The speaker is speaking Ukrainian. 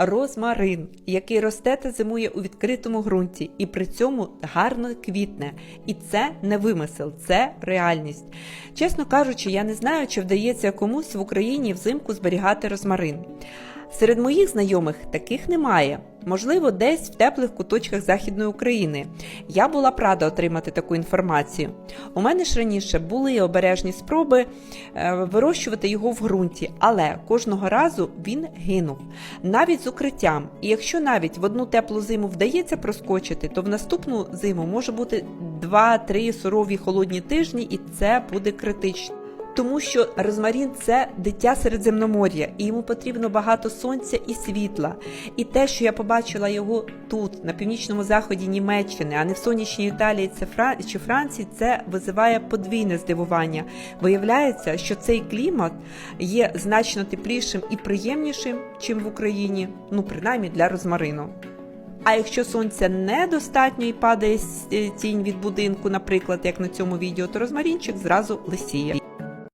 Розмарин, який росте та зимує у відкритому ґрунті, і при цьому гарно квітне. І це не вимисел, це реальність. Чесно кажучи, я не знаю, чи вдається комусь в Україні взимку зберігати розмарин. Серед моїх знайомих таких немає. Можливо, десь в теплих куточках Західної України. Я була б рада отримати таку інформацію. У мене ж раніше були обережні спроби е, вирощувати його в ґрунті, але кожного разу він гинув. Навіть з укриттям. І якщо навіть в одну теплу зиму вдається проскочити, то в наступну зиму може бути 2-3 сурові холодні тижні, і це буде критично. Тому що розмарін це дитя Середземномор'я, і йому потрібно багато сонця і світла. І те, що я побачила його тут, на північному заході Німеччини, а не в сонячній Італії це чи Франції, це визиває подвійне здивування. Виявляється, що цей клімат є значно теплішим і приємнішим, чим в Україні, ну принаймні для розмарину. А якщо сонця недостатньо і падає е, тінь від будинку, наприклад, як на цьому відео, то розмарінчик зразу лисіє.